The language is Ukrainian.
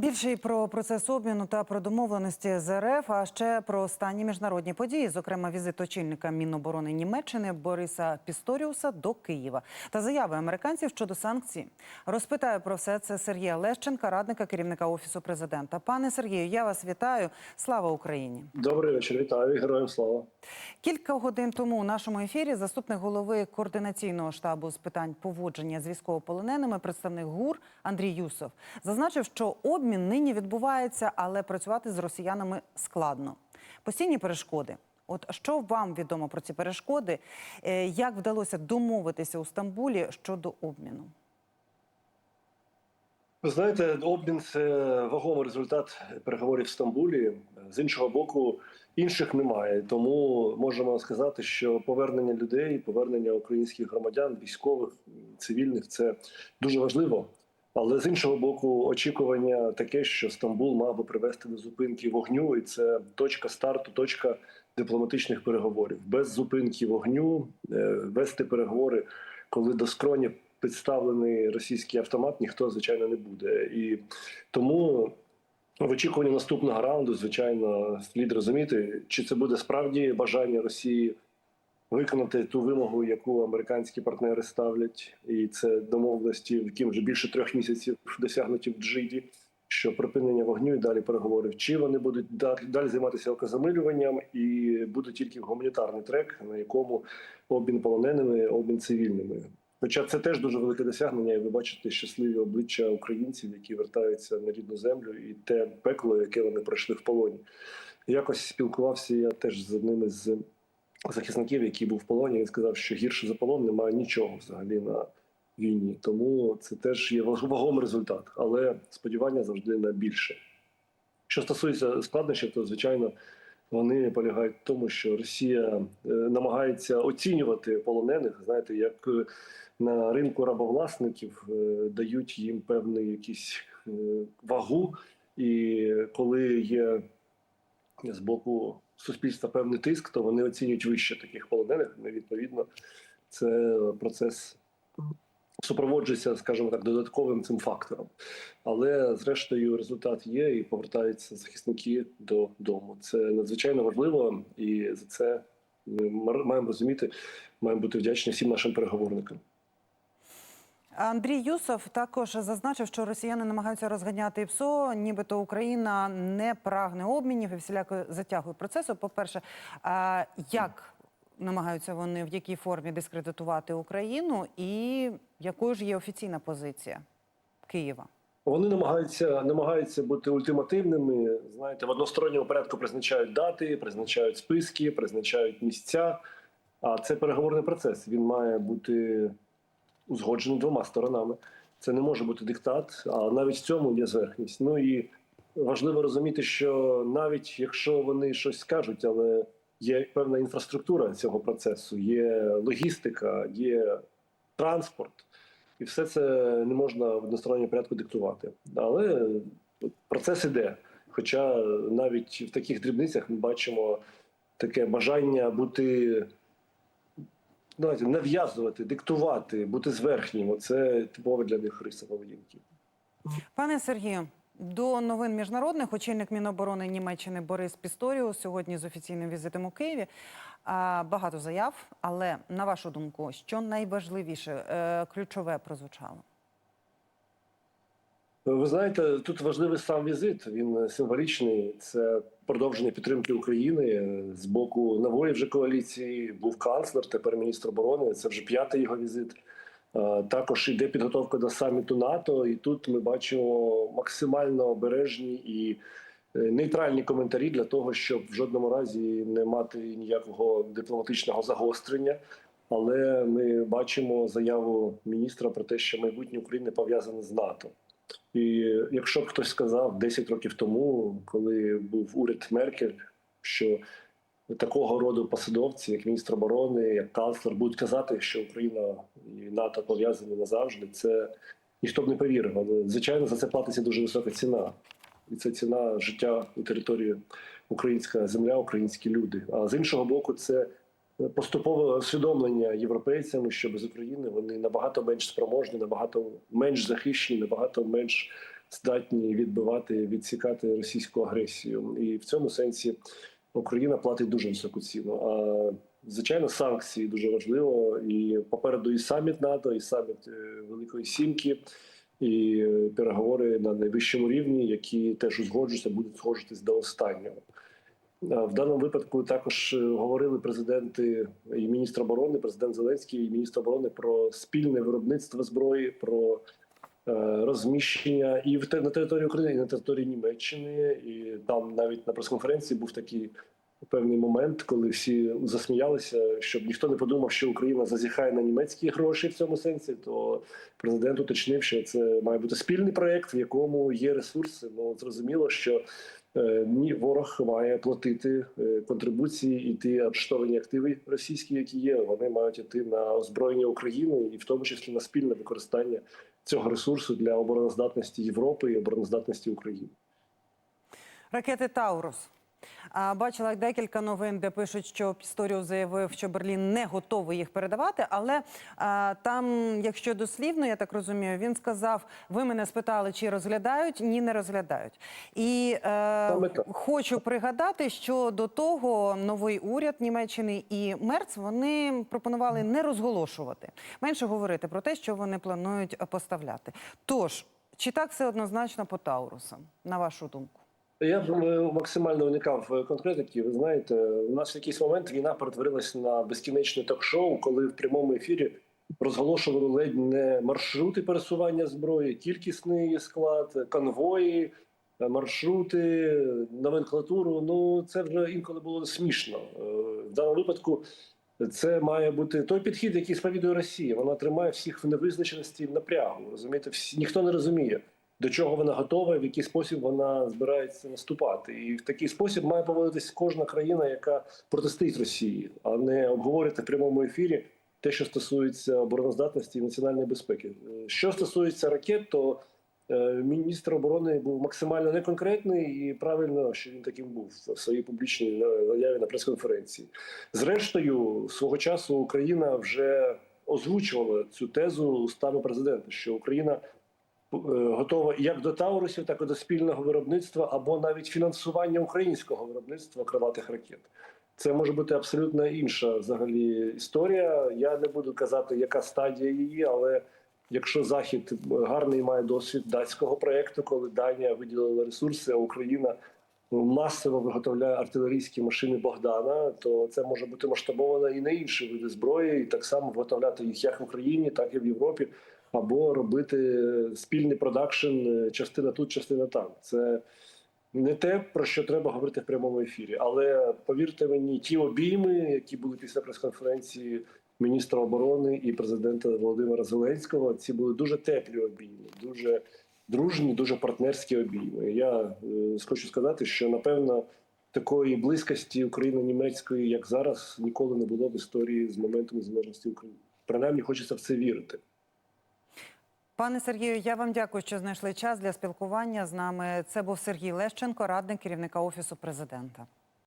Більше і про процес обміну та про домовленості з РФ, а ще про останні міжнародні події, зокрема візит очільника Міноборони Німеччини Бориса Пісторіуса до Києва та заяви американців щодо санкцій. Розпитаю про все це Сергія Лещенка, радника керівника офісу президента. Пане Сергію, я вас вітаю. Слава Україні! Добрий вечір, вітаю, героям слава. Кілька годин тому у нашому ефірі заступник голови координаційного штабу з питань поводження з військовополоненими, представник ГУР Андрій Юсов, зазначив, що обмін нині відбувається, але працювати з росіянами складно. Постійні перешкоди. От що вам відомо про ці перешкоди? Е, Як вдалося домовитися у Стамбулі щодо обміну? Ви знаєте, обмін це вагомий результат переговорів в Стамбулі. З іншого боку, інших немає. Тому можемо сказати, що повернення людей, повернення українських громадян, військових, цивільних це дуже важливо. Але з іншого боку, очікування таке, що Стамбул мав би привести до зупинки вогню, і це точка старту, точка дипломатичних переговорів. Без зупинки вогню е, вести переговори, коли до скроні підставлений російський автомат, ніхто звичайно не буде. І тому в очікуванні наступного раунду, звичайно, слід розуміти, чи це буде справді бажання Росії виконати ту вимогу, яку американські партнери ставлять, і це домовленості, які вже більше трьох місяців досягнуті в Джиді. Що припинення вогню і далі переговорів, чи вони будуть далі, далі займатися окозамилюванням і буде тільки гуманітарний трек, на якому обмін полоненими, обмін цивільними. Хоча це теж дуже велике досягнення, і ви бачите щасливі обличчя українців, які вертаються на рідну землю, і те пекло, яке вони пройшли в полоні. Якось спілкувався я теж з одним із захисників, який був в полоні. Він сказав, що гірше за полон немає нічого взагалі на війні. Тому це теж є вагомий результат, але сподівання завжди на більше. Що стосується складнощів, то звичайно. Вони полягають в тому, що Росія е, намагається оцінювати полонених, знаєте, як е, на ринку рабовласників е, дають їм певну якісь вагу, і коли є з боку суспільства певний тиск, то вони оцінюють вище таких полонених. Відповідно, це процес супроводжується, скажімо так, додатковим цим фактором. Але зрештою результат є, і повертаються захисники додому. Це надзвичайно важливо, і за це ми маємо розуміти, маємо бути вдячні всім нашим переговорникам. Андрій Юсов також зазначив, що росіяни намагаються розганяти ПСО, нібито Україна не прагне обмінів і всіляко затягує процесу. По перше, як намагаються вони в якій формі дискредитувати Україну, і якою ж є офіційна позиція Києва? Вони намагаються намагаються бути ультимативними. Знаєте, в односторонньому порядку призначають дати, призначають списки, призначають місця. А це переговорний процес. Він має бути узгоджений двома сторонами. Це не може бути диктат, а навіть в цьому є зверхність. Ну і важливо розуміти, що навіть якщо вони щось скажуть, але є певна інфраструктура цього процесу, є логістика, є транспорт, і все це не можна в односторонньому порядку диктувати. Але процес іде. Хоча навіть в таких дрібницях ми бачимо таке бажання бути знаєте, нав'язувати, диктувати, бути зверхнім. Оце типове для них риса поведінки. Пане Сергію, до новин міжнародних очільник Міноборони Німеччини Борис Пісторіус сьогодні з офіційним візитом у Києві. Багато заяв, але на вашу думку, що найважливіше, е, ключове прозвучало? Ви знаєте, тут важливий сам візит. Він символічний. Це продовження підтримки України з боку нової вже коаліції. Був канцлер, тепер міністр оборони. Це вже п'ятий його візит. Також йде підготовка до саміту НАТО, і тут ми бачимо максимально обережні і е, нейтральні коментарі для того, щоб в жодному разі не мати ніякого дипломатичного загострення. Але ми бачимо заяву міністра про те, що майбутнє України пов'язане з НАТО. І якщо б хтось сказав 10 років тому, коли був уряд Меркель, що такого роду посадовці, як міністр оборони, як канцлер, будуть казати, що Україна і НАТО пов'язані назавжди, це ніхто б не повірив. Але звичайно за це платиться дуже висока ціна, і це ціна життя у території українська земля, українські люди. А з іншого боку, це поступове усвідомлення європейцями, що без України вони набагато менш спроможні, набагато менш захищені, набагато менш здатні відбивати, відсікати російську агресію. І в цьому сенсі Україна платить дуже високу ціну. А звичайно, санкції дуже важливо. І попереду і саміт НАТО, і саміт е, Великої Сімки, і переговори на найвищому рівні, які теж узгоджуються, будуть сходжуватись до останнього. А В даному випадку також е, говорили президенти і міністр оборони, президент Зеленський і міністр оборони про спільне виробництво зброї, про е, розміщення і на території України, і на території Німеччини. І там навіть на прес-конференції був такий певний момент, коли всі засміялися, щоб ніхто не подумав, що Україна зазіхає на німецькі гроші в цьому сенсі. То президент уточнив, що це має бути спільний проект, в якому є ресурси. Ну зрозуміло, що е, ні, ворог має платити е, контрибуції і ті арештовані активи російські, які є, вони мають йти на озброєння України і в тому числі на спільне використання цього ресурсу для обороноздатності Європи і обороноздатності України. Ракети Таурус. Бачила декілька новин, де пишуть, що Пісторіус заявив, що Берлін не готовий їх передавати. Але там, якщо дослівно, я так розумію, він сказав: ви мене спитали, чи розглядають? Ні, не розглядають. І е, хочу пригадати, що до того новий уряд Німеччини і Мерц вони пропонували не розголошувати, менше говорити про те, що вони планують поставляти. Тож, чи так все однозначно по Таурусам, на вашу думку? Я е, максимально уникав е, конкретики. Ви знаєте, у нас в якийсь момент війна перетворилася на безкінечне ток-шоу, коли в прямому ефірі розголошували ледь не маршрути пересування зброї, кількісний склад, конвої, е, маршрути, номенклатуру. Ну це вже інколи було смішно. Е, В даному випадку це має бути той підхід, який сповідує Росія. Вона тримає всіх в невизначеності напрягу. Розумієте, всі ніхто не розуміє до чого вона готова, в який спосіб вона збирається наступати, і в такий спосіб має поводитись кожна країна, яка протистоїть Росії, а не обговорити в прямому ефірі те, що стосується обороноздатності і національної безпеки. Е, Що стосується ракет, то е, міністр оборони був максимально неконкретний і правильно, що він таким був в своїй публічній заяві на прес-конференції. Зрештою, свого часу Україна вже озвучувала цю тезу устами президента, що Україна готова як до Таурусів, так і до спільного виробництва або навіть фінансування українського виробництва крилатих ракет. Це може бути абсолютно інша взагалі історія. Я не буду казати, яка стадія її, але якщо Захід гарний має досвід датського проекту, коли Данія виділила ресурси, а Україна масово виготовляє артилерійські машини Богдана, то це може бути масштабовано і на інші види зброї, і так само виготовляти їх як в Україні, так і в Європі, або робити спільний продакшн, е, частина тут, частина там. Це не те, про що треба говорити в прямому ефірі. Але повірте мені, ті обійми, які були після прес-конференції міністра оборони і президента Володимира Зеленського, ці були дуже теплі обійми, дуже дружні, дуже партнерські обійми. Я е, хочу сказати, що напевно такої близькості України німецької, як зараз, ніколи не було в історії з моменту незалежності України. Принаймні, хочеться в це вірити. Пане Сергію, я вам дякую, що знайшли час для спілкування з нами. Це був Сергій Лещенко, радник керівника офісу президента.